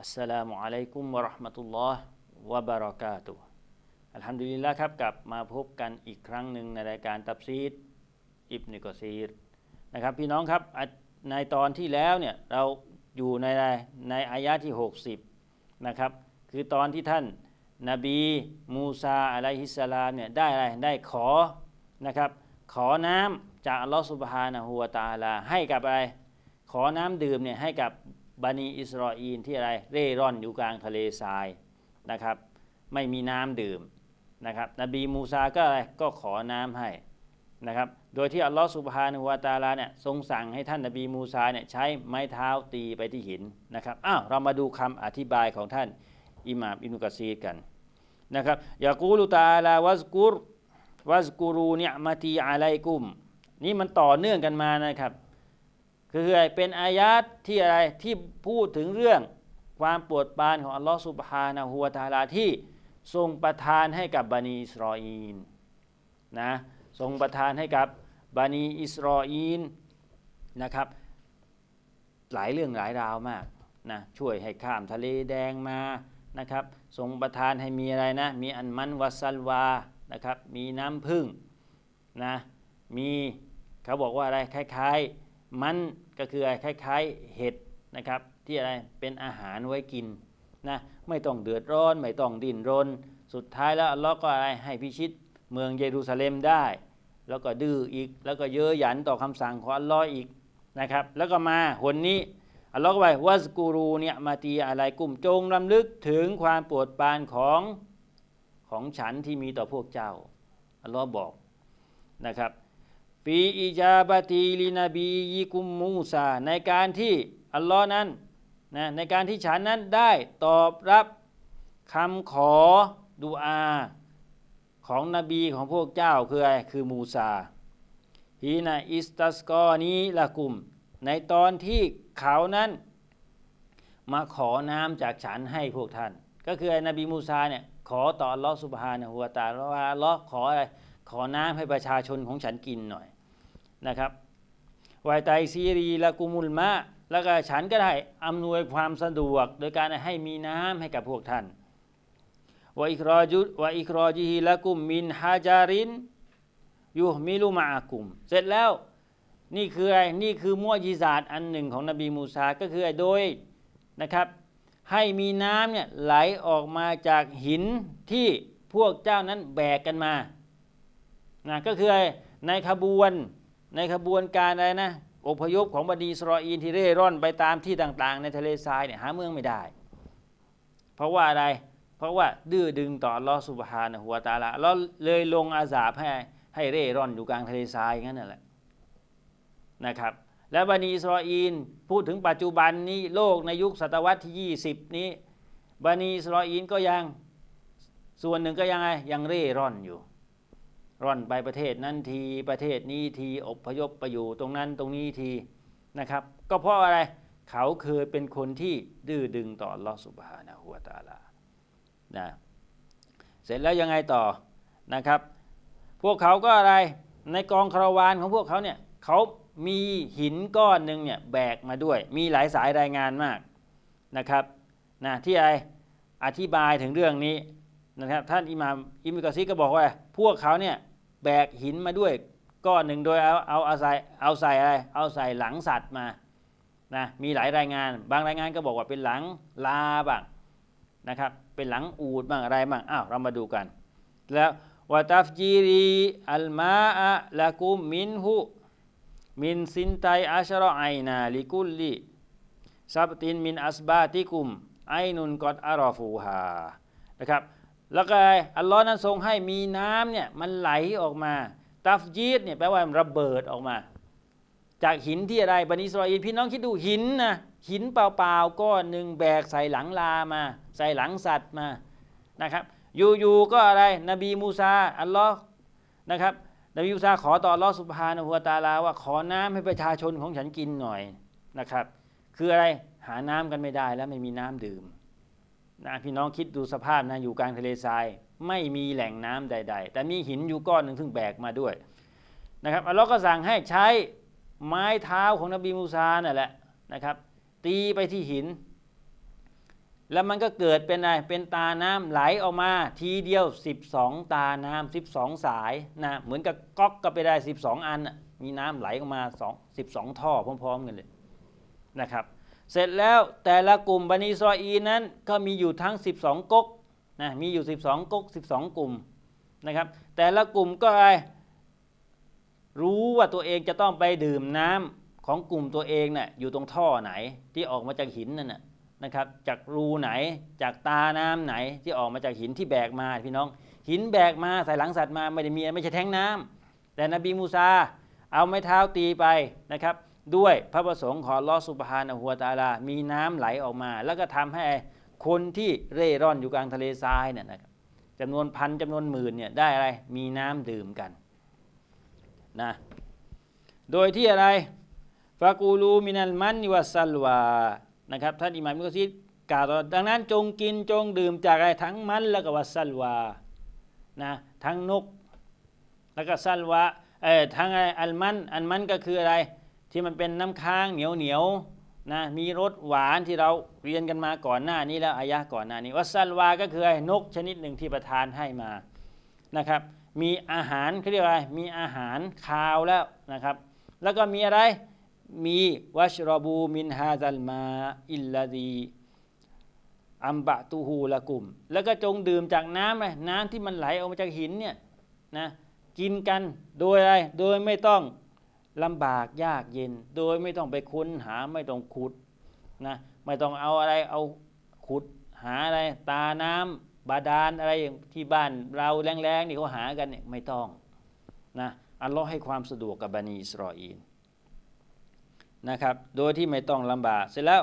อัสสลามุอะลัยกุมวะราะห์มะตุลลอฮ์วะบารากาตุอัลฮัมดุลิลละครับกลับมาพบกันอีกครั้งหนึ่งในรายการตับซีดอิบนิกอซีดนะครับพี่น้องครับในตอนที่แล้วเนี่ยเราอยู่ในในอายะที่ 60นะครับคือตอนที่ท่านนบีมูซาอะลัยฮิสสลามเนี่ยได้อะไรได้ขอนะครับขอน้ำจากอัลลอฮฺสุบฮานะฮูวะตาลาให้กับอะไรขอน้ำดื่มเนี่ยให้กับ บันิอิสราอีนที่อะไรเร่ร่อนอยู่กลางทะเลทรายนะครับไม่มีน้ำดื่มนะครับนบีมูซาก็อะไรก็ขอน้ำให้นะครับโดยที่อัลลอฮฺสุบฮานะฮูวาตาลาเนี่ยทรงสั่งให้ท่านนบีมูซาเนี่ยใช้ไม้เท้าตีไปที่หินนะครับอ้าวเรามาดูคำอธิบายของท่านอิหม่ามอินุกะซีดกันนะครับยากูลุตาลาวัสกุรวัสกุรูเนี่ยมาตีอะไลกุม นี่มันต่อเนื่องกันมานะครับ คืออะไรเป็นอายาตที่อะไรที่พูดถึงเรื่องความปรดปานของอัลลอฮฺสุบฮานะฮูวตาลาที่ทรงประทานให้กับบานีอิสราอีนนะทรงประทานให้กับบานีอิสราอีนนะครับหลายเรื่องหลายราวมากนะช่วยให้ข้ามทะเลแดงมานะครับทรงประทานให้มีอะไรนะมีอันมันวัสลวานะครับมีน้ำพึ่งนะมีเขาบอกว่าอะไรคล้าย ๆ มัน ก็คืออะไรคล้ายๆเห็ดนะครับที่อะไรเป็นอาหารไว้กินนะไม่ต้องเดือดร้อน ไม่ต้องดิ้นรน สุดท้ายแล้วอัลลอฮ์ก็อะไรให้พิชิตเมืองเยรูซาเล็มได้ แล้วก็ดื้ออีก แล้วก็เย้ยหยันต่อคำสั่งของอัลลอฮ์อีกนะครับ แล้วก็มาหนนี้อัลลอฮ์ก็ไปวัสกูรูเนี่ยมาตีอะไรกลุ่มจงรำลึกถึงความปรดปานของของฉันที่มีต่อพวกเจ้าอัลลอฮ์บอกนะครับ ปีอิจาบตีลินบียิกุมมูซาในการที่อัลลอฮ์นั้นนะในการที่ฉันนั้นได้ตอบรับคำขอดุอาของนบีของพวกเจ้าคืออะไรคือมูซาฮีนาอิสตัสกอนี้ละกุม ในตอนที่เขานั้น มาขอน้ำจากฉันให้พวกท่าน ก็คือนบีมูซาเนี่ยขอต่ออัลลอฮ์สุบฮานะฮูวะตาลว่าอัลลอฮ์ขออะไรขอน้ำให้ประชาชนของฉันกินหน่อย นะครับวายไตซีรีละกุมุลมะแล้วก็ฉันก็ได้อำนวยความสะดวก โดยการให้มีน้ำให้กับพวกท่านวอิครอจุวอิครอจิฮิละกุมมินฮาจารินยูมิลุมาอากุม เสร็จแล้วนี่คืออะไรนี่คือมั่วยิซาตอันหนึ่งของนบีมูซาก็คือโดยนะครับให้มีน้ำเนี่ยไหลออกมาจากหินที่พวกเจ้านั้นแบกกันมานะก็คือในขบวน ในขบวนการอะไรนะอพยพของบดีสราอีนที่เร่ร่อนไปตามที่ต่างๆ ในทะเลทรายเนี่ยหาเมืองไม่ได้ เพราะว่าอะไร เพราะว่าดื้อดึงต่อลอสุบฮานะหัวตาละเราเลยลงอาสาให้ให้เร่ร่อนอยู่กลางทะเลทรายงั้นนั่นแหละนะครับ และบันิอิสราอีนพูดถึงปัจจุบันนี้โลกในยุคศตวรรษที่ 20 นี้บันิอิสราอีนก็ยังส่วนหนึ่งก็ยังไงยังเร่ร่อนอยู่ ร่อนไปประเทศนั้นทีประเทศนี้ทีอพยพไปอยู่ตรงนั้นตรงนี้ทีนะครับ ก็เพราะอะไรเขาเคยเป็นคนที่ดื้อดึงต่อลอสุบฮานะหัวตาลานะเสร็จแล้วยังไงต่อนะครับ พวกเขาก็อะไรในกองคาราวานของพวกเขาเนี่ยเขามีหินก้อนหนึ่งเนี่ยแบกมาด้วย มีหลายสายรายงานมากนะครับนะที่อะไรอธิบายถึงเรื่องนี้นะครับท่านอิมามอิมิกอซิก็บอกว่า พวกเขาเนี่ย แบกหินมาด้วยก้อนหนึ่งโดยเอาเอาเอาใส่เอาใส่อะไรเอาใส่หลังสัตว์มานะมีหลายรายงาน บางรายงานก็บอกว่าเป็นหลังลาบ้างนะครับเป็นหลังอูดบ้างอะไรบ้างอ้าวเรามาดูกัน แล้ววะตัฟจีรีอัลมาอะละกุมมินหุมินซินไตอัชรอไอนาลิกุลลิซับตินมินอัสบาติกุมไอนุนกอดอารอฟูฮานะครับ แล้วก็อัลลอฮ์นั้นทรงให้มีน้ำเนี่ยมันไหลออกมาตัฟยีดเนี่ยแปลว่ามันระเบิดออกมา จากหินที่อะไรบันิสราเอลพี่น้องคิดดูหินนะหินเปล่าๆก้อนหนึ่งแบกใส่หลังลามา ใส่หลังสัตว์มานะครับ อยู่ๆก็อะไรนบีมูซาอัลลอฮ์นะครับนบีมูซาขอต่ออัลลอฮ์สุบฮานะฮูวตาลาว่าขอน้ำให้ประชาชนของฉันกินหน่อยนะครับ คืออะไรหาน้ำกันไม่ได้แล้วไม่มีน้ำดื่ม นะพี่น้องคิดดูสภาพนะอยู่กลางทะเลทราย ไม่มีแหล่งน้ำใด ๆ แต่มีหินอยู่ก้อนหนึ่งซึ่งแบกมาด้วยนะครับอัลลอฮ์ก็สั่งให้ใช้ไม้เท้าของนบีมูซานั่นแหละนะครับตีไปที่หิน แล้วมันก็เกิดเป็นอะไรเป็นตาน้ำไหลออกมาทีเดียว 12 ตาน้ำ12 สายนะเหมือนกับก๊อกก็ไปได้ 12 อันมีน้ำไหลออกมา2 12 ท่อพร้อม ๆ กันเลยนะครับ เสร็จแล้วแต่ละกลุ่มบันิสรออีนั้นก็มีอยู่ทั้ง 12ก๊กนะมีอยู่ 12ก๊ก12 กลุ่มนะครับแต่ละกลุ่มก็อะไรรู้ว่าตัวเองจะต้องไปดื่มน้ำของกลุ่มตัวเองน่ะอยู่ตรงท่อไหนที่ออกมาจากหินนั่นนะนะครับจากรูไหนจากตาน้ำไหนที่ออกมาจากหินที่แบกมาพี่น้อง หินแบกมาใส่หลังสัตว์มาไม่ได้มีไม่ใช่แท้งน้ำแต่นบีมูซาเอาไม้เท้าตีไปนะครับ ด้วยพระประสงค์ของลอสุบฮานะฮูวตาลา มีน้ำไหลออกมา แล้วก็ทำให้คนที่เร่ร่อนอยู่กลางทะเลทรายเนี่ยนะครับจำนวนพันจำนวนหมื่นเนี่ยได้อะไรมีน้ำดื่มกันนะโดยที่อะไรฟากูลูมินัลมันนิวัสซัลวานะครับท่านอิหม่ามมุกซิดกล่าวต่อดังนั้นจงกินจงดื่มจากอะไรทั้งมันแล้วก็วัสัลวานะทั้งนก แล้วก็ซัลวาเออทั้งอะไรอัลมันอัลมันก็คืออะไร ที่มันเป็นน้ำค้างเหนียวเหนียวๆนะมีรสหวานที่เราเรียนกันมาก่อนหน้านี้แล้วอายะห์ก่อนหน้านี้วัสซัลวาก็คือไอ้นกชนิดหนึ่งที่ประทานให้มานะครับ มีอาหารเขาเรียกว่าอะไรมีอาหารคาวแล้วนะครับ แล้วก็มีอะไรมีวัชรบูมินฮาซัลมาอิลลาดีอัมบะตูฮูละกุม แล้วก็จงดื่มจากน้ำเลยน้ำที่มันไหลออกมาจากหินเนี่ยนะกินกันโดยอะไรโดยไม่ต้อง ลำบากยากเย็น โดยไม่ต้องไปค้นหาไม่ต้องขุดนะไม่ต้องเอาอะไรเอาขุดหาอะไรตาน้ำบาดาลอะไรที่บ้านเราแรงๆนี่เขาหากันเนี่ยไม่ต้องนะอัลลอฮ์ให้ความสะดวกกับบันิอิสรออีลนะครับโดยที่ไม่ต้องลำบากเสร็จแล้ว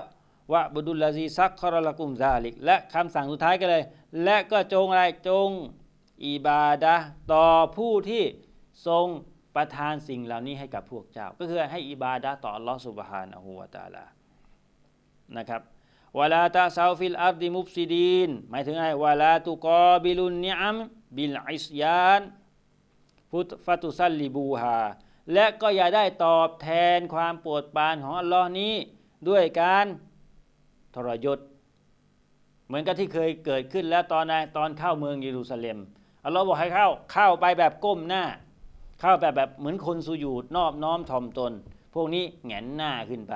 วะบุดุลลาซีซักคอรละกุมซาลิก และคำสั่งสุดท้ายก็เลย และก็จงอะไรจงอิบาดะต่อผู้ที่ทรง ประทานสิ่งเหล่านี้ให้กับพวกเจ้า ก็คือให้อิบาดะต่ออัลลอฮ์สุบฮานอหูวตาลานะครับวลาตาซาฟิลอาร์ดิมุบซิดีนหมายถึงอะไรวลาตุกอบิลุนนิอัมบิลอิสยานฟุตฟัตุซัลลิบูฮาและก็อย่าได้ตอบแทนความปวดปานของอัลลอฮ์นี้ด้วยการทรยศเหมือนกับที่เคยเกิดขึ้นแล้วตอนนตอนเข้าเมืองเยรูซาเล็มอัลลอฮ์บอกให้เข้าเข้าไปแบบก้มหน้า เข้าแบบแบบเหมือนคนสุญูดนอบน้อมถ่อมตน พวกนี้แหงนหน้าขึ้นไป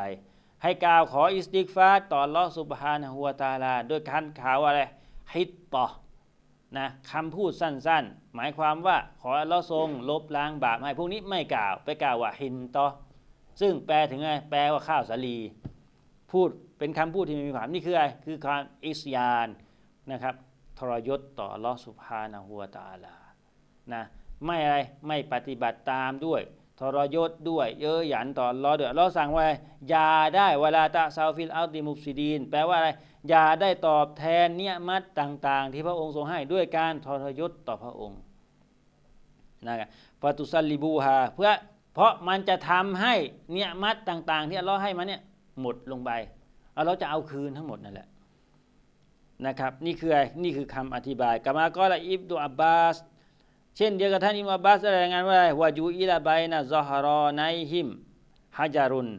ให้กล่าวขออิสติกฟาต่อลอสุบฮานะฮูวตาลาด้วยการขาวอะไรฮิตต่อนะคำพูดสั้นๆ หมายความว่าขออัลลอฮ์ทรงลบล้างบาปให้พวกนี้ไม่กล่าวไปกล่าวว่าฮินต่อซึ่งแปลถึงไงแปลว่าข้าวสาลี พูดเป็นคำพูดที่มีความนี่คืออะไรคือการอิสยานนะครับทรยศต่อลอสุบฮานะฮูวตาลานะ ไม่อะไรไม่ปฏิบัติตามด้วย ทรยศด้วย เยอะหยันต่ออัลลอฮ์ด้วยอัลลอสั่งว่าอย่าได้เวลาตะซาฟิลอัลติมุฟซิดีน แปลว่าอะไรอย่าได้ตอบแทนเนียมัตต่าง ๆ ที่พระองค์ทรงให้ด้วยการทรยศต่อพระองค์นะครับฟาตุซัลลิบูฮาเพื่อเพราะมันจะทำให้เนียมัตต่าง ๆ ที่อัลลอฮ์ให้มาเนี่ยหมดลงไปอัลลอฮ์จะเอาคืนทั้งหมดนั่นแหละนะครับนี่คืออะไรนี่คือคำอธิบายกามาก็ละอิบดุอับบาส เช่นเดียวกับท่านอิมามบาสรายงานว่าอะไรวาจูอิลาไบนะซอฮารอไนฮิมฮะจารุน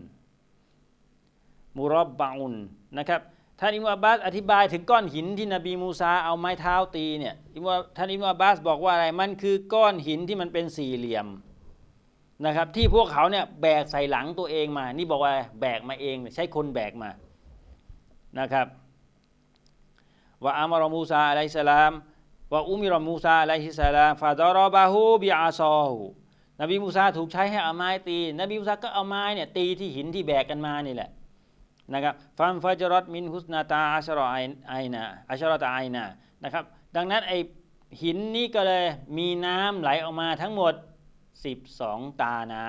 มุรบบะอุนนะครับท่านอิมามบาสอธิบายถึงก้อนหินที่นบีมูซาเอาไม้เท้าตีเนี่ยท่านอิมามบาสบอกว่าอะไรมันคือก้อนหินที่มันเป็นสี่เหลี่ยมนะครับที่พวกเขาเนี่ยแบกใส่หลังตัวเองมา นี่บอกว่าแบกมาเองใช้คนแบกมานะครับว่าอามารมูซาอะลัยสลาม ว่าอุมิรมูซาอะลัยฮิสลามฟาดารอบาฮูบิอาซอฮูนบีมูซาถูกใช้ให้เอาไม้ตี นบีมูซาก็เอาไม้เนี่ยตีที่หินที่แบกกันมานี่แหละนะครับฟัมฟาจรอตมินฮุสนาตาอัชรอไอนาอัชรอตาไอนานะครับ ดังนั้นไอหินนี้ก็เลยมีน้ำไหลออกมาทั้งหมด 12 ตาน้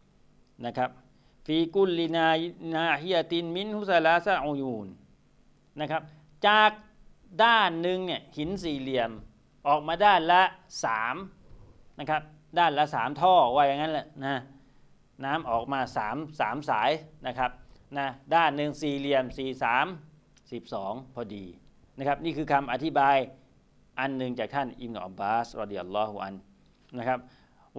ำนะครับฟีกุลลินานาฮิยตินมินฮุสลาซาอูยูนนะครับจาก ด้านหนึ่งเนี่ยหินสี่เหลี่ยมออกมาด้านละสามนะครับด้านละสามท่อว่าอย่างนั้นแหละนะน้ำออกมาสามสามสายนะครับนะด้านหนึ่งสี่เหลี่ยมสี่สามสิบสองพอดีนะครับนี่คือคำอธิบายอันหนึ่งจากท่านอิมนอับบาสรอดิยัลลอฮุอันนะครับ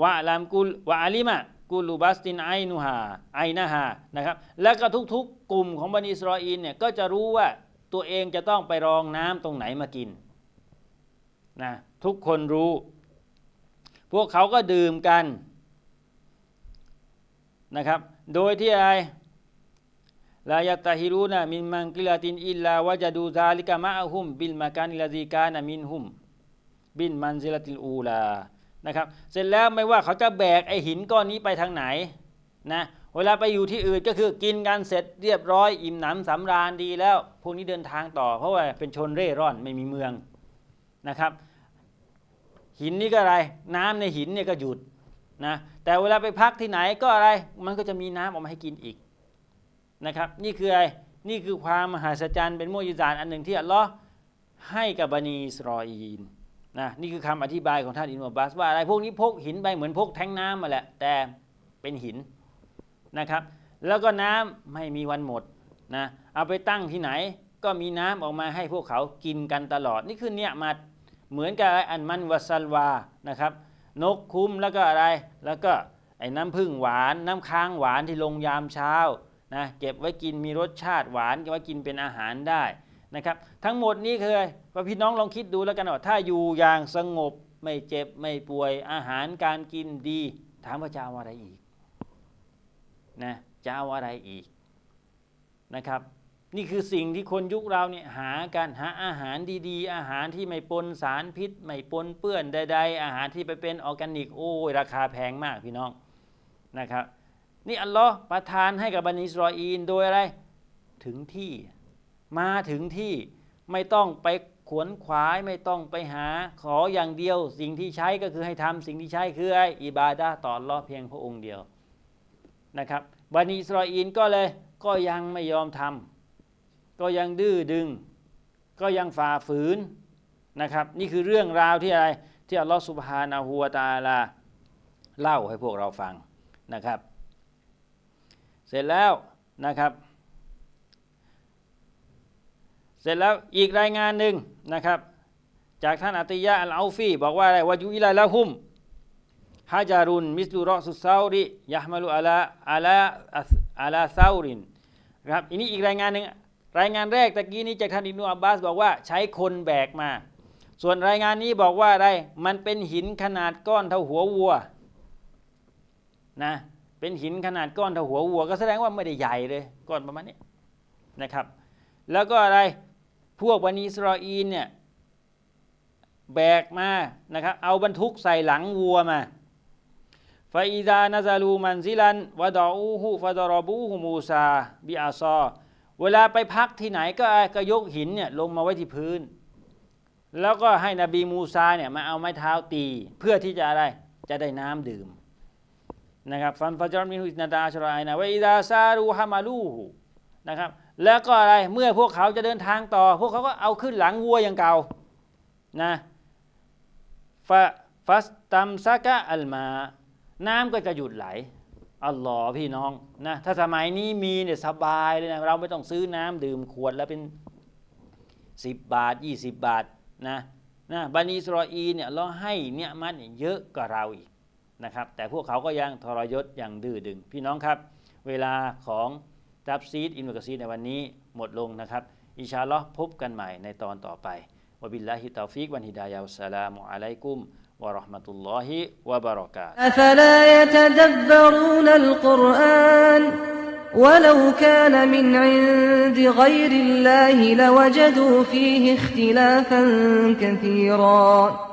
วะลามกุลวะอาลิมะกุลูบัสตินไอนูฮาไอนะฮานะครับแล้วก็ทุกๆกลุ่มของบันิสราเอลเนี่ยก็จะรู้ว่า ตัวเองจะต้องไปรองน้ำตรงไหนมากินนะทุกคนรู้ พวกเขาก็ดื่มกันนะครับ โดยที่อะไรลายตาฮิรูนะมินมังกิลาตินอิลลาวะจดูซาลิกะมะอะฮุม บิลมาการิลาซีกานะมินฮุม บินมันซิลติลอูลานะครับ เสร็จแล้วไม่ว่าเขาจะแบกไอหินก้อนนี้ไปทางไหนนะ เวลาไปอยู่ที่อื่นก็คือกินกันเสร็จเรียบร้อย อิ่มหนำสำราญดีแล้วพวกนี้เดินทางต่อ เพราะว่าเป็นชนเร่ร่อนไม่มีเมืองนะครับ หินนี่ก็อะไร น้ำในหินเนี่ยก็หยุดนะแต่เวลาไปพักที่ไหนก็อะไรมันก็จะมีน้ำออกมาให้กินอีกนะครับ นี่คืออะไรนี่คือความมหัศจรรย์เป็นโมยิซานอันหนึ่งที่อัลลอฮ์ให้กับบันีสรออีนนะนี่คือคำอธิบายของท่านอินอับบาสว่าอะไรพวกนี้พกหินไปเหมือนพกแทงน้ำมาแหละแต่เป็นหิน นะครับ แล้วก็น้ำไม่มีวันหมดนะเอาไปตั้งที่ไหนก็มีน้ำออกมาให้พวกเขากินกันตลอด นี่คือเนี่ยมาเหมือนกับอันมันวาซัลวานะครับนกคุ้มแล้วก็อะไรแล้วก็ไอ้น้ำผึ้งหวานน้ำค้างหวานที่ลงยามเช้านะเก็บไว้กินมีรสชาติหวานเก็บไว้กินเป็นอาหารได้นะครับ ทั้งหมดนี้คือพี่น้องลองคิดดูแล้วกันว่าถ้าอยู่อย่างสงบไม่เจ็บไม่ป่วยอาหารการกินดี ถามว่าจะเอาอะไรอีก นะจะเอาอะไรอีกนะครับ นี่คือสิ่งที่คนยุคเราเนี่ยหากันหาอาหารดีๆ อาหารที่ไม่ปนสารพิษ ไม่ปนเปื้อนใด ๆ อาหารที่ไปเป็นออร์แกนิกโอ้ยราคาแพงมากพี่น้องนะครับ นี่อัลลอฮ์ประทานให้กับบันิสรออีนโดยอะไรถึงที่มาถึงที่ไม่ต้องไปขวนขวายไม่ต้องไปหาขออย่างเดียว สิ่งที่ใช้ก็คือให้ทำสิ่งที่ใช้คือไออิบาดะต่ออัลลอฮ์เพียงพระองค์เดียว นะครับบันิอิสรออีนก็เลยก็ยังไม่ยอมทำก็ยังดื้อดึง ก็ยังฝ่าฝืนนะครับ นี่คือเรื่องราวที่อะไรที่อัลลอฮ์สุบฮานาหัวตาลาเล่าให้พวกเราฟังนะครับ เสร็จแล้วนะครับ เสร็จแล้วอีกรายงานหนึ่งนะครับ จากท่านอัติยะอัลอาฟีบอกว่าอะไรวายุอิลาละหุม ฮาจารุนมิสลูรอสุซาริยะฮมาลุอาลาอาลาอาลาซารินครับอันนี้อีกรายงานหนึ่งรายงานแรกตะกี้นี้จากท่านอิบนุอับบาสบอกว่าใช้คนแบกมา ส่วนรายงานนี้บอกว่าอะไรมันเป็นหินขนาดก้อนเท่าหัววัวนะเป็นหินขนาดก้อนเท่าหัววัว ก็แสดงว่าไม่ได้ใหญ่เลยก้อนประมาณนี้นะครับ แล้วก็อะไรพวกบันิอิสราอีนเนี่ยแบกมานะครับเอาบรรทุกใส่หลังวัวมา ฟาอิดานาซาลูมันซิลันวะดออูฮูฟาดรอบูฮูมูซาบิอาซอเวลาไปพักที่ไหนก็ก็ยกหินเนี่ยลงมาไว้ที่พื้น แล้วก็ให้นบีมูซาเนี่ยมาเอาไม้เท้าตี เพื่อที่จะอะไรจะได้น้ำดื่มนะครับฟันฟาจารมินฮุอินาดาชรายนะวะอิดาซารูฮามาลูฮูนะครับแล้วก็อะไรเมื่อพวกเขาจะเดินทางต่อ พวกเขาก็เอาขึ้นหลังวัวอย่างเก่านะฟาฟัสตัมซากะอัลมา น้ำก็จะหยุดไหลอัลลอฮ์พี่น้องนะถ้าสมัยนี้มีเนี่ยสบายเลยนะเราไม่ต้องซื้อน้ำดื่มขวดแล้วเป็น10บาท20บาทนะนะบันิสรออีเนี่ยเราให้เนี่ยมันเยอะกว่าเราอีกนะครับ แต่พวกเขาก็ยังทรยศอย่างดื้อดึง พี่น้องครับ เวลาของจับซีดอินมุกซีดในวันนี้หมดลงนะครับ อิชาลอพบกันใหม่ในตอนต่อไปวบิลลาฮิตาฟิกวันฮิดายาอัสสลามุอะลัยกุม ورحمة الله وبركاته. أفلا يتدبرون القرآن؟ ولو كان من عند غير الله لوجدوا فيه اختلافا كثيرا.